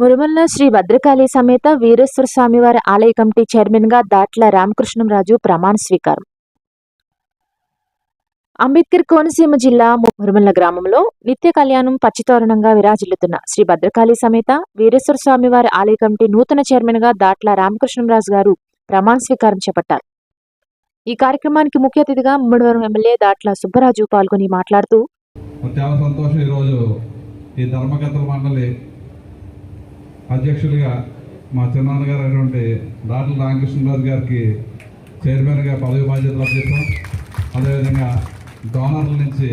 మురుమల్లో శ్రీ భద్రకాళి సమేత వీరేశ్వర స్వామివారి ఆలయ కమిటీ చైర్మన్గా దాట్ల రామకృష్ణంరాజు ప్రమాణ స్వీకారం. అంబేద్కర్ కోనసీమ జిల్లా మురుమల్ల గ్రామంలో నిత్య కళ్యాణం పచ్చితోరణంగా విరాజిల్లుతున్న శ్రీ భద్రకాళి సమేత వీరేశ్వర స్వామివారి ఆలయ కమిటీ నూతన చైర్మన్గా దాట్ల రామకృష్ణంరాజు గారు ప్రమాణ స్వీకారం చేపట్టారు. ఈ కార్యక్రమానికి ముఖ్య అతిథిగా ముమ్మడివరం ఎమ్మెల్యే దాట్ల సుబ్బరాజు పాల్గొని మాట్లాడుతూ చాలా సంతోషం ఈరోజు ఈ ధర్మకర్తల మండలి అధ్యక్షులుగా మా చిన్నాన్నగారు అయినటువంటి డాక్టర్ రామకృష్ణరాజు గారికి చైర్మన్గా పదవి బాధ్యతలు అప్పచెప్పాం. అదేవిధంగా డోనర్ల నుంచి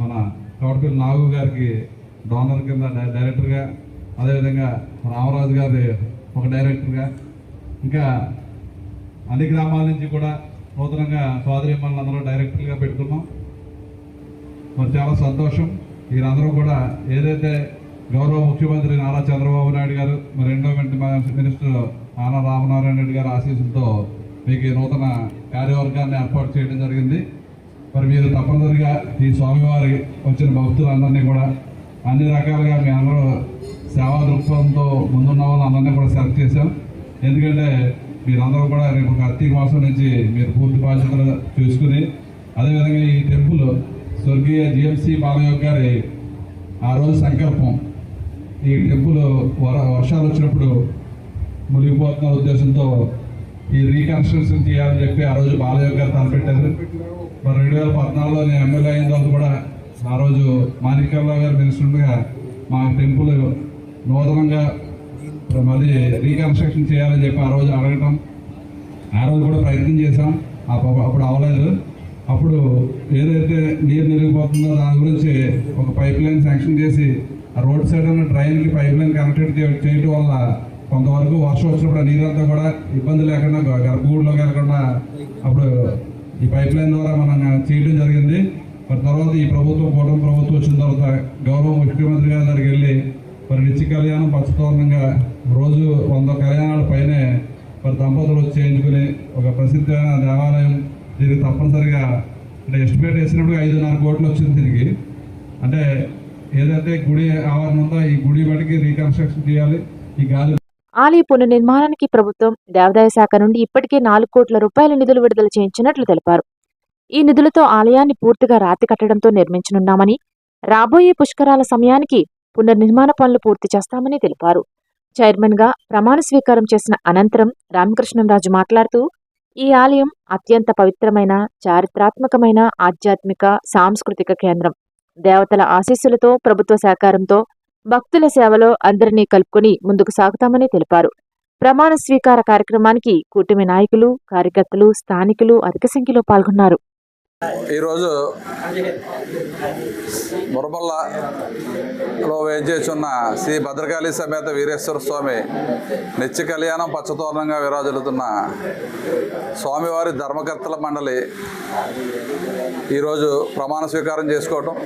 మన కవటపల్లి నాగు గారికి డోనర్ కింద డైరెక్టర్గా అదేవిధంగా రామరాజు గారి ఒక డైరెక్టర్గా ఇంకా అన్ని గ్రామాల నుంచి కూడా నూతనంగా సోదరి అందరూ డైరెక్టర్గా పెట్టుకున్నాం. మరి చాలా సంతోషం. వీరందరూ కూడా ఏదైతే గౌరవ ముఖ్యమంత్రి నారా చంద్రబాబు గారు మరి రెండో మినిస్టర్ ఆన రామనారాయణ రెడ్డి గారి ఆశీస్సులతో మీకు ఈ నూతన కార్యవర్గాన్ని ఏర్పాటు చేయడం జరిగింది. మరి మీరు తప్పనిసరిగా ఈ స్వామివారి వచ్చిన భక్తులందరినీ కూడా అన్ని రకాలుగా మీ అందరూ సేవా దృక్పథంతో ముందున్న వాళ్ళందరినీ కూడా సెలెక్ట్ చేశాం. ఎందుకంటే మీరందరూ కూడా రేపు కార్తీక మాసం నుంచి మీరు పూర్తి బాధ్యతలు చూసుకుని అదేవిధంగా ఈ టెంపుల్ స్వర్గీయ జిఎంసి బాలయ్య గారి ఆ రోజు సంకల్పం ఈ టెంపుల్ వర వర్షాలు వచ్చినప్పుడు మునిగిపోతున్న ఉద్దేశంతో ఈ రీకన్స్ట్రక్షన్ చేయాలని చెప్పి ఆ రోజు బాలయ్య గారు తలపెట్టారు. మరి రెండు వేల పద్నాలుగులో నేను ఎమ్మెల్యే అయిన తర్వాత కూడా ఆ రోజు మాణిక్యరావు గారు మినిస్టర్గా మా టెంపుల్ నూతనంగా మళ్ళీ రీకన్స్ట్రక్షన్ చేయాలని చెప్పి ఆ రోజు అడగటం ఆ రోజు కూడా ప్రయత్నం చేశాం. అప్పుడు అవ్వలేదు అప్పుడు ఏదైతే నీరు నిలిగిపోతుందో దాని గురించి ఒక పైప్ లైన్ శాంక్షన్ చేసి రోడ్ సైడ్ ఉన్న డ్రైన్కి పైప్ లైన్ కనెక్టెడ్ చేయడం వల్ల కొంతవరకు వర్షం వచ్చినప్పుడు నీరంతా కూడా ఇబ్బంది లేకుండా గ- కలగకుండా అప్పుడు ఈ పైప్ లైన్ ద్వారా మనం చేయడం జరిగింది. మరి తర్వాత ఈ ప్రభుత్వం కూటమి ప్రభుత్వం వచ్చిన తర్వాత గౌరవ ముఖ్యమంత్రి గారి దగ్గరికి వెళ్ళి మరి నిత్య కళ్యాణం పచ్చతోరణంగా రోజు వంద కళ్యాణాల పైనే మరి దంపతులు వచ్చి చేయించుకుని ఒక ప్రసిద్ధమైన దేవాలయం దీనికి తప్పనిసరిగా అంటే ఎస్టిమేట్ వేసినప్పుడు ఐదున్నర కోట్లు వచ్చింది దీనికి అంటే ఏదైతే గుడి ఆవరణ ఉందో ఈ గుడి బడికి రీకన్స్ట్రక్షన్ చేయాలి. ఈ గాలి ఆలయ పునర్నిర్మాణానికి ప్రభుత్వం దేవాదాయ శాఖ నుండి ఇప్పటికే నాలుగు కోట్ల రూపాయల నిధులు విడుదల చేయించినట్లు తెలిపారు. ఈ నిధులతో ఆలయాన్ని పూర్తిగా రాతి కట్టడంతో నిర్మించనున్నామని రాబోయే పుష్కరాల సమయానికి పునర్నిర్మాణ పనులు పూర్తి చేస్తామని తెలిపారు. చైర్మన్గా ప్రమాణ స్వీకారం చేసిన అనంతరం రామకృష్ణంరాజు మాట్లాడుతూ ఈ ఆలయం అత్యంత పవిత్రమైన చారిత్రాత్మకమైన ఆధ్యాత్మిక సాంస్కృతిక కేంద్రం. దేవతల ఆశీస్సులతో ప్రభుత్వ సహకారంతో భక్తుల సేవలో అందరినీ కలుపుకొని ముందుకు సాగుతామని తెలిపారు. ప్రమాణ స్వీకార కార్యక్రమానికి కూటమి నాయకులు కార్యకర్తలు స్థానికులు అధిక సంఖ్యలో పాల్గొన్నారు. ఈరోజు మురబల్లలో వేంచేస్తున్న శ్రీ భద్రకాళి సమేత వీరేశ్వర స్వామి నిత్య కళ్యాణం పచ్చతోరణంగా విరాజులుతున్న స్వామివారి ధర్మకర్తల మండలి ఈరోజు ప్రమాణ స్వీకారం చేసుకోవటం.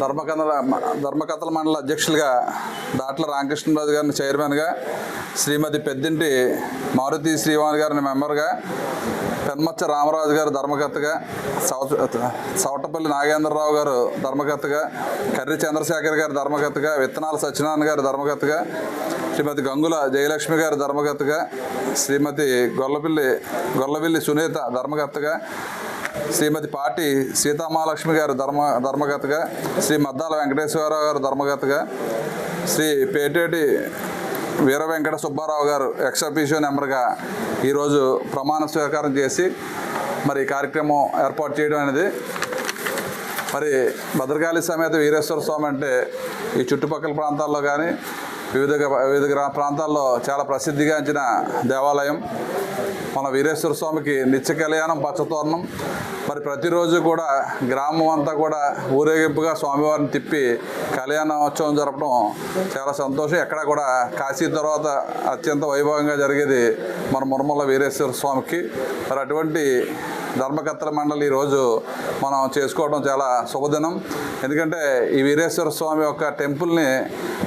ధర్మకథల ధర్మకథల మండలి అధ్యక్షులుగా దాట్ల రామకృష్ణరాజు గారిని చైర్మన్గా శ్రీమతి పెద్దింటి మారుతి శ్రీవాణి గారిని మెంబర్గా పెన్మచ్చ రామరాజు గారు ధర్మకర్తగా సవటపల్లి నాగేంద్రరావు గారు ధర్మకర్తగా కర్రి చంద్రశేఖర్ గారు ధర్మకర్తగా విత్తనాల సత్యనారాయణ గారు ధర్మకర్తగా శ్రీమతి గంగుల జయలక్ష్మి గారు ధర్మకర్తగా శ్రీమతి గొల్లపిల్లి గొల్లపిల్లి సునీత ధర్మకర్తగా శ్రీమతి పాటి సీతామహాలక్ష్మి గారు ధర్మ ధర్మకర్తగా శ్రీ మద్దాల వెంకటేశ్వరరావు గారు ధర్మకర్తగా శ్రీ పేటేటి వీర వెంకట సుబ్బారావు గారు ఎక్సపీషియో నెంబర్గా ఈరోజు ప్రమాణ స్వీకారం చేసి మరి కార్యక్రమం ఏర్పాటు చేయడం అనేది మరి భద్రకాళి సమేత వీరేశ్వర స్వామి అంటే ఈ చుట్టుపక్కల ప్రాంతాల్లో కానీ వివిధ వివిధ ప్రాంతాల్లో చాలా ప్రసిద్ధిగాంచిన దేవాలయం. మన వీరేశ్వర స్వామికి నిత్య కళ్యాణం పచ్చతోరణం. మరి ప్రతిరోజు కూడా గ్రామం అంతా కూడా ఊరేగింపుగా స్వామివారిని తిప్పి కళ్యాణోత్సవం జరపడం చాలా సంతోషం. ఎక్కడ కూడా కాశీ తర్వాత అత్యంత వైభవంగా జరిగేది మన మురమల్ల వీరేశ్వర స్వామికి. మరి అటువంటి ధర్మకర్తల మండలి ఈరోజు మనం చేసుకోవడం చాలా శుభదినం. ఎందుకంటే ఈ వీరేశ్వర స్వామి యొక్క టెంపుల్ని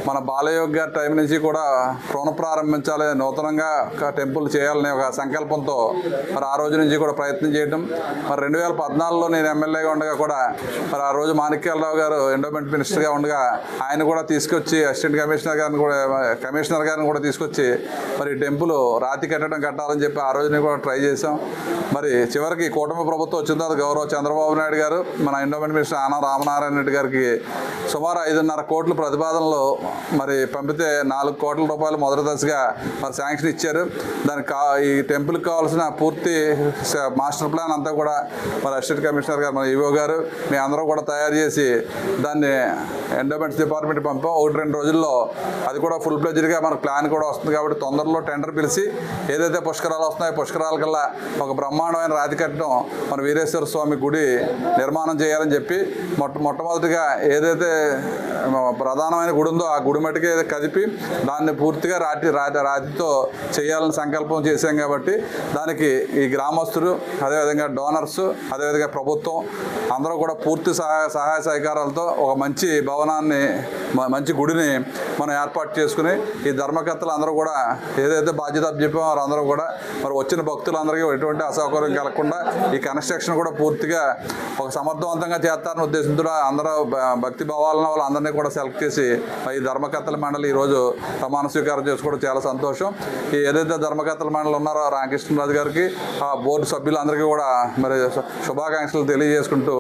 మన బాలయోగ్ గారి టైం నుంచి కూడా పునః ప్రారంభించాలి. నూతనంగా ఒక టెంపుల్ చేయాలనే ఒక సంకల్పంతో మరి ఆ రోజు నుంచి కూడా ప్రయత్నం చేయడం మరి రెండు వేల పద్నాలుగులో నేను ఎమ్మెల్యేగా ఉండగా కూడా మరి ఆ రోజు మాణిక్యాలరావు గారు ఎండోమెంట్ మినిస్టర్గా ఉండగా ఆయన కూడా తీసుకొచ్చి అసిస్టెంట్ కమిషనర్ గారిని కూడా కమిషనర్ గారిని కూడా తీసుకొచ్చి మరి టెంపుల్ రాతి కట్టడం కట్టాలని చెప్పి ఆ రోజున కూడా ట్రై చేసాం మరి చివరికి కూటమి ప్రభుత్వం వచ్చిన తర్వాత గౌరవ చంద్రబాబు నాయుడు గారు మన ఎండోమెంట్ మినిస్టర్ ఆన రామనారాయణ రెడ్డి గారికి సుమారు ఐదున్నర కోట్ల ప్రతిపాదనలు మరి పంపితే నాలుగు కోట్ల రూపాయలు మొదటి దశగా మరి శాంక్షన్ ఇచ్చారు. దానికి కా ఈ టెంపుల్కి కావాల్సిన పూర్తి మాస్టర్ ప్లాన్ అంతా కూడా మరి అసిస్టెంట్ కమిషనర్ గారు మన ఈవో గారు మీ అందరూ కూడా తయారు చేసి దాన్ని ఎండోమెంట్స్ డిపార్ట్మెంట్ పంపాం. ఒకటి రెండు రోజుల్లో అది కూడా ఫుల్ ప్లెజ్డ్గా మనకు ప్లాన్ కూడా వస్తుంది కాబట్టి తొందరలో టెండర్ పిలిచి ఏదైతే పుష్కరాలు వస్తున్నాయో పుష్కరాల కల్లా ఒక బ్రహ్మాండమైన రాతి కట్టడం మన వీరేశ్వర స్వామి గుడి నిర్మాణం చేయాలని చెప్పి మొట్ట మొట్టమొదటిగా ఏదైతే ప్రధానమైన గుడి ఉందో ఆ గుడి మటుకే కదిపి దాన్ని పూర్తిగా రాతి రాతితో చేయాలని సంకల్పం చేశాం కాబట్టి దానికి ఈ గ్రామస్తులు అదేవిధంగా డోనర్స్ అదేవిధంగా ప్రభుత్వం అందరూ కూడా పూర్తి సహాయ సహాయ సహకారాలతో ఒక మంచి భవనాన్ని మంచి గుడిని మనం ఏర్పాటు చేసుకుని ఈ ధర్మకర్తలు అందరూ కూడా ఏదైతే బాధ్యత చెప్పామో వారందరూ కూడా మరి వచ్చిన భక్తులందరికీ ఎటువంటి అసౌకర్యం కలగకుండా ఈ కన్స్ట్రక్షన్ కూడా పూర్తిగా ఒక సమర్థవంతంగా చేస్తారని ఉద్దేశంతో అందరూ భక్తి భావాలను వాళ్ళందరినీ కూడా సెలెక్ట్ చేసి ఈ ధర్మకర్తల మండలి ఈరోజు ప్రమాణ స్వీకారం చేసుకోవడం చాలా సంతోషం. ఈ ఏదైతే ధర్మకర్తల మండలి ఉన్నారో రామకృష్ణరాజు గారికి ఆ బోర్డు సభ్యులందరికీ కూడా మరి శుభాకాంక్షలు తెలియజేసుకుంటూ